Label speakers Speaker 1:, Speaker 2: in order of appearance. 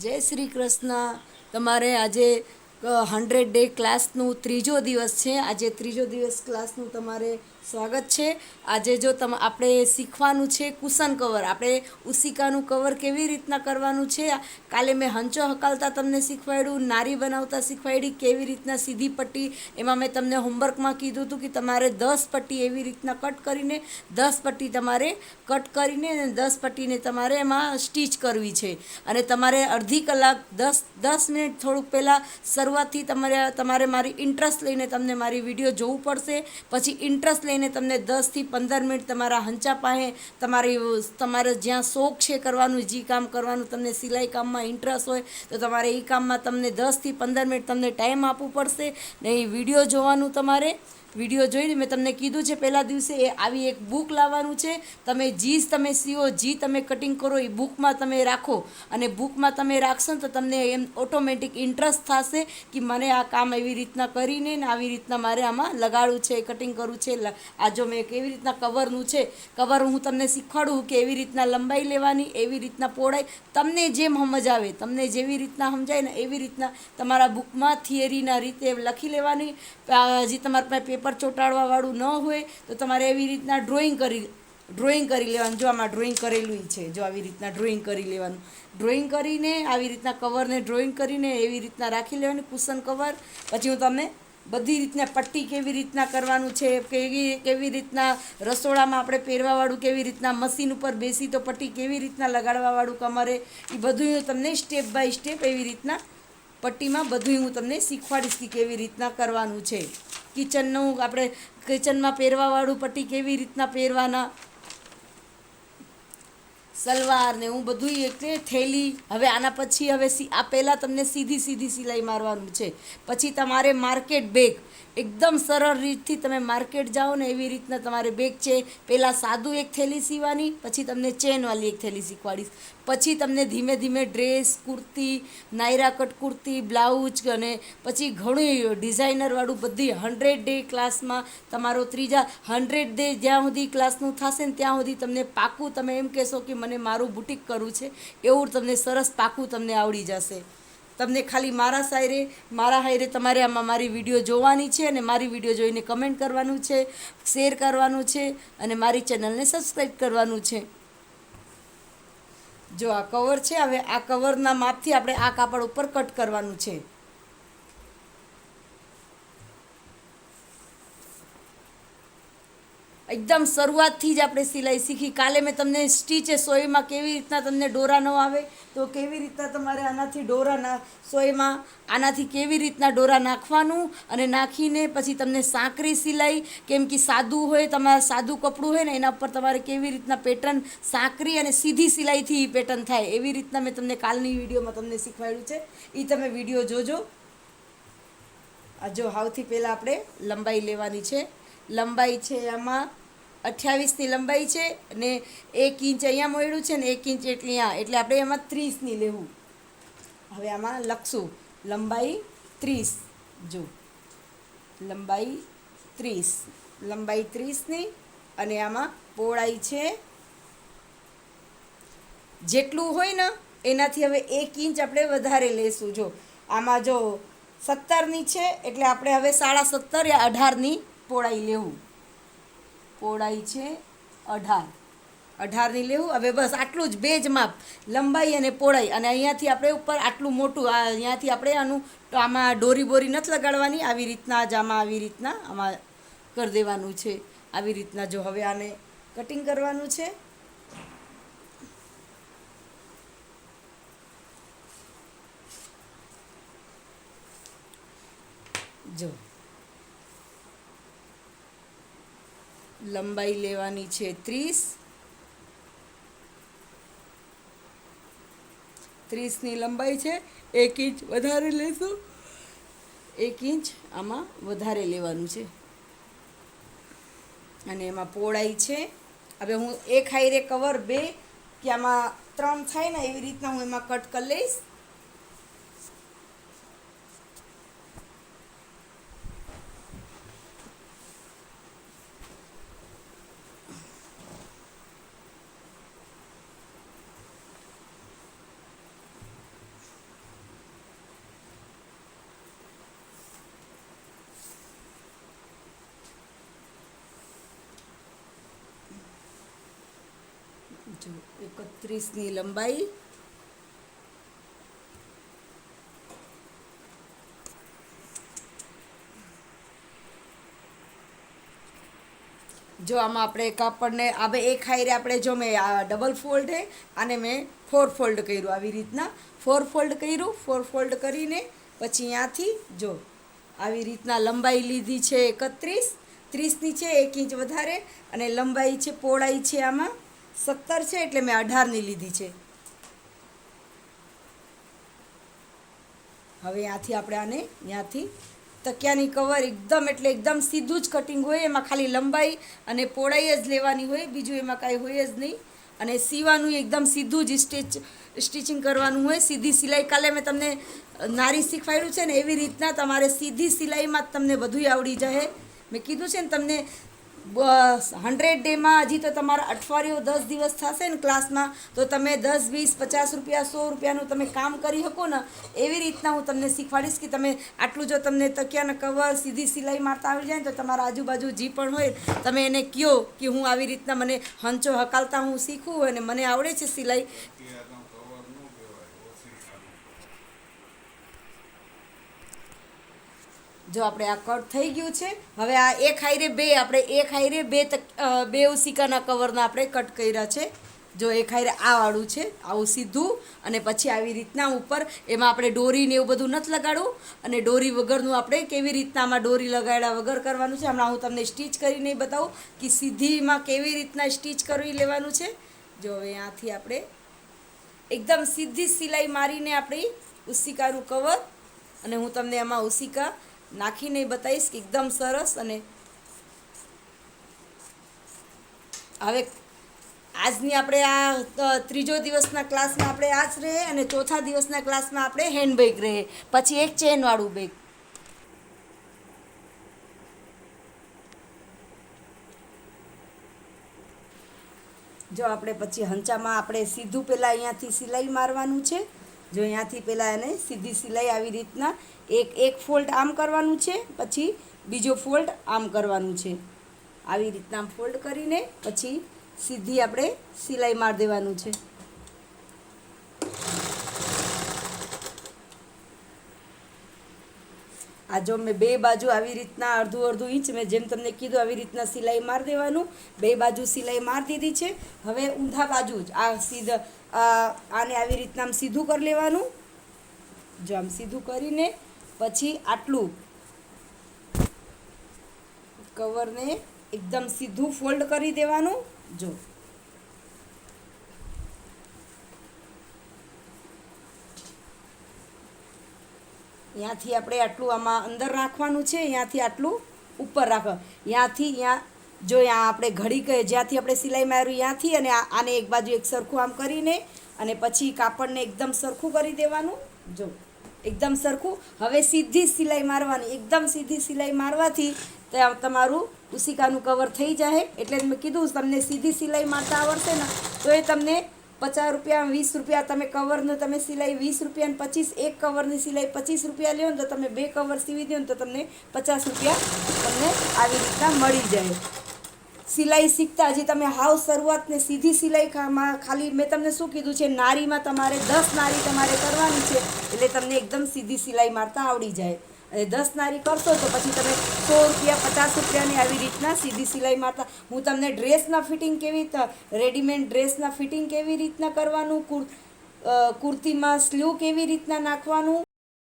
Speaker 1: જય શ્રી કૃષ્ણ. તમારે આજે હંડ્રેડ ડે ક્લાસનું ત્રીજો દિવસ છે. આજે ત્રીજો દિવસ ક્લાસનું તમારે સ્વાગત છે. આજે જો તમ, આપણે શીખવાનું છે કુશન કવર. આપણે ઉસિકાનું કવર કેવી રીતના કરવાનું છે? કાલે મેં હંચો હકાલતા તમને શીખવાડ્યું, નારી બનાવતા શીખવાડી, કેવી રીતના સીધી પટ્ટી. એમાં મેં તમને હોમવર્કમાં કીધું હતું કે તમારે દસ પટ્ટી એવી રીતના કટ કરીને, દસ પટ્ટી તમારે કટ કરીને અને દસ પટ્ટીને તમારે એમાં સ્ટીચ કરવી છે. અને તમારે અડધી કલાક, દસ દસ મિનિટ થોડુંક પહેલાં શરૂઆતથી તમારે તમારે મારી ઇન્ટરેસ્ટ લઈને તમને મારી વીડિયો જોવું પડશે. પછી ઇન્ટરેસ્ટ લઈને તમને દસથી પંદર મિનિટ તમારા હંચા પાસે, તમારી તમારે જ્યાં શોખ છે કરવાનું, જે કામ કરવાનું, તમને સિલાઈ કામમાં ઇન્ટરેસ્ટ હોય, તો તમારે એ કામમાં તમને દસથી પંદર મિનિટ તમને ટાઈમ આપવું પડશે ને એ વીડિયો જોવાનું તમારે. વીડિયો જોઈને મેં તમને કીધું છે, પહેલા દિવસે એ આવી એક બુક લાવવાનું છે. તમે જી તમે સીઓ, જી તમે કટિંગ કરો એ બુકમાં તમે રાખો. અને બુકમાં તમે રાખશો તો તમને એમ ઓટોમેટિક ઇન્ટરેસ્ટ થશે કે મને આ કામ એવી રીતના કરીને ને આવી રીતના મારે આમાં લગાડવું છે કટિંગ કરવું છે આ જો મેં કેવી રીતના કવરનું છે કવર હું તમને શીખવાડું કે એવી રીતના લંબાઈ લેવાની, એવી રીતના પહોળાઈ. તમને જેમ સમજ આવે, તમને જેવી રીતના સમજાય ને એવી રીતના તમારા બુકમાં થિયરીના રીતે લખી લેવાની. હજી તમારા પાસે પેપર ચોંટાડવા વાળું ન હોય, તો તમારે એવી રીતના ડ્રોઈંગ કરી ડ્રોઈંગ કરી લેવાનું. જો આમાં ડ્રોઈંગ કરેલું છે, જો આવી રીતના ડ્રોઈંગ કરી લેવાનું. ડ્રોઈંગ કરીને, આવી રીતના કવરને ડ્રોઈંગ કરીને એવી રીતના રાખી લેવાની કુશન કવર પછી હું તમને બધી રીતના પટ્ટી કેવી રીતના કરવાનું છે, કેવી કેવી રીતના રસોડામાં આપણે પહેરવાવાળું, કેવી રીતના મશીન ઉપર બેસી તો પટ્ટી કેવી રીતના લગાડવાવાળું કમરે એ બધું હું તમને સ્ટેપ બાય સ્ટેપ એવી રીતના પટ્ટીમાં બધું હું તમને શીખવાડીશ કે કેવી રીતના કરવાનું છે. કિચનનું, આપણે કિચનમાં પહેરવાવાળું પટ્ટી કેવી રીતના પહેરવાના? સલવાર ને હું બધું એટલે થેલી, હવે આના પછી હવે આ પહેલાં તમને સીધી સીધી સિલાઈ મારવાનું છે. પછી તમારે માર્કેટ બેગ, એકદમ સરળ રીતથી તમે માર્કેટ જાઓ ને એવી રીતના તમારે બેગ છે. પહેલાં સાદું એક થેલી સીવાની, પછી તમને ચેનવાળી એક થેલી શીખવાડીશ. પછી તમને ધીમે ધીમે dress, kurti Naira cut kurti, blouse અને પછી ઘણું ડિઝાઇનરવાળું બધી હંડ્રેડ ડે ક્લાસમાં તમારો ત્રીજા હંડ્રેડ ડે જ્યાં સુધી ક્લાસનું થશે ને ત્યાં સુધી તમને પાકું તમે એમ કહેશો કે મને મારું બુટિક કરવું છે, એવું તમને સરસ પાકું તમને આવડી જશે. તમને ખાલી મારા સાયરે, મારા હાયરે તમારે આમાં મારી વીડિયો જોવાની છે અને મારી વીડિયો જોઈને કમેન્ટ કરવાનું છે, શેર કરવાનું છે અને મારી ચેનલને સબસ્ક્રાઈબ કરવાનું છે. જો આ કવર છે, હવે આ કવરના માપથી આપણે આ કાપડ ઉપર કટ કરવાનું છે. એકદમ શરૂઆતથી જ આપણે સિલાઈ શીખી. કાલે મેં તમને સ્ટીચે સોયમાં કેવી રીતના તમને ડોરા ન આવે તો કેવી રીતના તમારે આનાથી ડોરા ના, સોયમાં આનાથી કેવી રીતના ડોરા નાખવાનું અને નાખીને પછી તમને સાંકરી સિલાઈ, કેમ કે સાદું હોય, તમારે સાદું કપડું હોય ને, એના ઉપર તમારે કેવી રીતના પેટર્ન સાંકરી અને સીધી સિલાઈથી પેટર્ન થાય. એવી રીતના મેં તમને કાલની વિડીયોમાં તમને શીખવાડ્યું છે. એ તમે વીડિયો જોજો. જો, હાવથી પહેલાં આપણે લંબાઈ લેવાની છે. લંબાઈ છે આમાં. અઠ્યાવીસની લંબાઈ છે અને એક ઇંચ અહીંયા મળ્યું છે ને એક ઇંચ એટલી આ. એટલે આપણે એમાં ત્રીસની લેવું. હવે આમાં લખશું. લંબાઈ ત્રીસ. જો. લંબાઈ ત્રીસ. લંબાઈ ત્રીસની અને આમાં પહોળાઈ છે જેટલું હોય ને એનાથી હવે એક ઇંચ આપણે વધારે લેશું. જો. આમાં જો સત્તરની છે એટલે આપણે હવે સાડા સત્તર યા અઢારની પહોળાઈ લેવું. પોળાઈ છે અઢાર. અઢારની લેવું. હવે બસ આટલું જ, બે જ માપ. લંબાઈ અને પહોળાઈ અને અહીંયાથી આપણે ઉપર આટલું મોટું, આ અહીંયાથી આપણે આનું, આમાં ડોરી બોરી નથી લગાડવાની. આવી રીતના જ આમાં આવી રીતના આમાં કરી દેવાનું છે. આવી રીતના જો હવે આને કટિંગ કરવાનું છે. જો. લંબાઈ લેવાની છે ત્રીસ. ત્રીસની લંબાઈ છે, એક ઇંચ વધારે લેશું. એક ઇંચ આમાં વધારે લેવાનું છે. અને એમાં પહોળાઈ છે. હવે હું એક હાઈરે કવર બે, કે આમાં ત્રણ થાય ને એવી રીતના હું એમાં કટ કરી લઈશ. જો એકત્રીસની લંબાઈ. જો આમાં આપણે કાપડને હવે એક હાઈરે આપણે જો મેં, આ ડબલ ફોલ્ડ હે અને મેં ફોર ફોલ્ડ કર્યું આવી રીતના. ફોર ફોલ્ડ કર્યું ફોર ફોલ્ડ કરીને પછી અહીંયાથી જો આવી રીતના લંબાઈ લીધી છે એકત્રીસ. ત્રીસની છે એક ઇંચ વધારે અને લંબાઈ છે, પહોળાઈ છે આમાં. સત્તર છે એટલે મેં અઢારની લીધી છે. હવે ત્યાંથી આપણે આને ત્યાંથી તકિયાની કવર એકદમ એટલે એકદમ સીધું જ કટિંગ હોય, એમાં ખાલી લંબાઈ અને પહોળાઈ જ લેવાની હોય, બીજું એમાં કાંઈ હોય જ નહીં. અને સીવાનું એકદમ સીધું જ સ્ટિચ સ્ટિચિંગ કરવાનું હોય, સીધી સિલાઈ. કાલે મેં તમને નારી શીખવાડ્યું છે ને, એવી રીતના તમારે સીધી સિલાઈમાં જ તમને બધું આવડી જાય મેં કીધું છે ને, તમને હંડ્રેડ ડેમાં હજી તો તમારા અઠવાડિયું દસ દિવસ થશે ને ક્લાસમાં, તો તમે દસ, વીસ, પચાસ રૂપિયા, સો રૂપિયાનું તમે કામ કરી શકો ને, એવી રીતના હું તમને શીખવાડીશ કે તમે આટલું જો તમને તકિયાના કવર સીધી સિલાઈ મારતા આવી જાય ને તો તમારા આજુબાજુ જે પણ હોય તમે એને કહો કે હું આવી રીતના મને હંચો હકાલતા હું શીખું અને મને આવડે છે સિલાઈ? જો આપણે આ કટ થઈ ગયું છે, હવે આ એક હાઈરે બે, આપણે એક હાઈરે બે બે ઉસિકાના કવરના આપણે કટ કર્યા છે. જો એક હાઈરે આ વાળું છે, આવું સીધું, અને પછી આવી રીતના ઉપર એમાં આપણે દોરી ને એવું બધું નથી લગાડવું, અને દોરી વગરનું આપણે કેવી રીતના આમાં દોરી લગાડ્યા વગર કરવાનું છે, હમણાં હું તમને સ્ટીચ કરીને બતાવું કે સીધીમાં કેવી રીતના સ્ટીચ કરી લેવાનું છે. જો હવે અહીંયાથી આપણે એકદમ સીધી સિલાઈ મારીને આપણી ઉસિકાનું કવર, અને હું તમને એમાં ઉસિકા નાખીને બતાવીશ કે એકદમ સરસ અને હવે આજની આપણે આ ત્રીજો દિવસના ક્લાસમાં આપણે આ જ રહે અને ચોથા દિવસના ક્લાસમાં આપણે હેન્ડ બેગ રહે પછી એક ચેનવાળું બેગ. જો આપણે પછી હંચામાં આપણે સીધું પહેલાં અહીંયાથી સિલાઈ મારવાનું છે. જો અહીંયાથી પહેલાં એને સીધી સિલાઈ આવી રીતના એક એક ફોલ્ટ આમ કરવાનું છે, પછી બીજો ફોલ્ટ આમ કરવાનું છે. આવી રીતના ફોલ્ડ કરીને પછી સીધી આપણે સિલાઈ માર દેવાનું છે. આ જો મેં બે બાજુ આવી રીતના અડધું અડધું ઇંચ મેં જેમ તમને કીધું આવી રીતના સિલાઈ મારી દેવાનું. બે બાજુ સિલાઈ મારી દીધી છે. હવે ઊંધા બાજુ જ આ સીધા આને આવી રીતના આમ સીધું કરી લેવાનું. જો આમ સીધું કરીને પછી આટલું કવરને એકદમ સીધું ફોલ્ડ કરી દેવાનું. જો. ત્યાંથી આપણે આટલું આમાં અંદર રાખવાનું છે ત્યાંથી આટલું ઉપર રાખો. ત્યાંથી ત્યાં જો ત્યાં આપણે ઘડી કહે જ્યાંથી આપણે સિલાઈ માર્યું ત્યાંથી અને આને એક બાજુ એક સરખું આમ કરીને અને પછી કાપડને એકદમ સરખું કરી દેવાનું. જો, એકદમ સરખું. હવે સીધી સિલાઈ મારવાની, એકદમ સીધી સિલાઈ મારવાથી તમારું ઉસિકાનું કવર થઈ જાય. એટલે મેં કીધું, તમને સીધી સિલાઈ મારતા આવડશે ને, તો એ તમને પચાસ રૂપિયા, વીસ રૂપિયા તમે કવરનું તમે સિલાઈ વીસ રૂપિયા ને પચીસ, એક કવરની સિલાઈ પચીસ રૂપિયા લ્યો ને તો તમે બે કવર સીવી દો ને તો તમને પચાસ રૂપિયા તમને આવી રીતના મળી જાય. સિલાઈ શીખતા હજી તમે હાવ શરૂઆતને સીધી સિલાઈમાં ખાલી મેં તમને શું કીધું છે, નારીમાં તમારે દસ નારી તમારે કરવાની છે, એટલે તમને એકદમ સીધી સિલાઈ મારતા આવડી જાય. દસ નારી કરશો તો પછી તમે સો રૂપિયા, પચાસ રૂપિયાની આવી રીતના સીધી સિલાઈ મારતા. હું તમને ડ્રેસના ફિટિંગ કેવી રેડીમેડ ડ્રેસના ફિટિંગ કેવી રીતના કરવાનું, કુર કુર્તીમાં સ્લીવ કેવી રીતના નાખવાનું?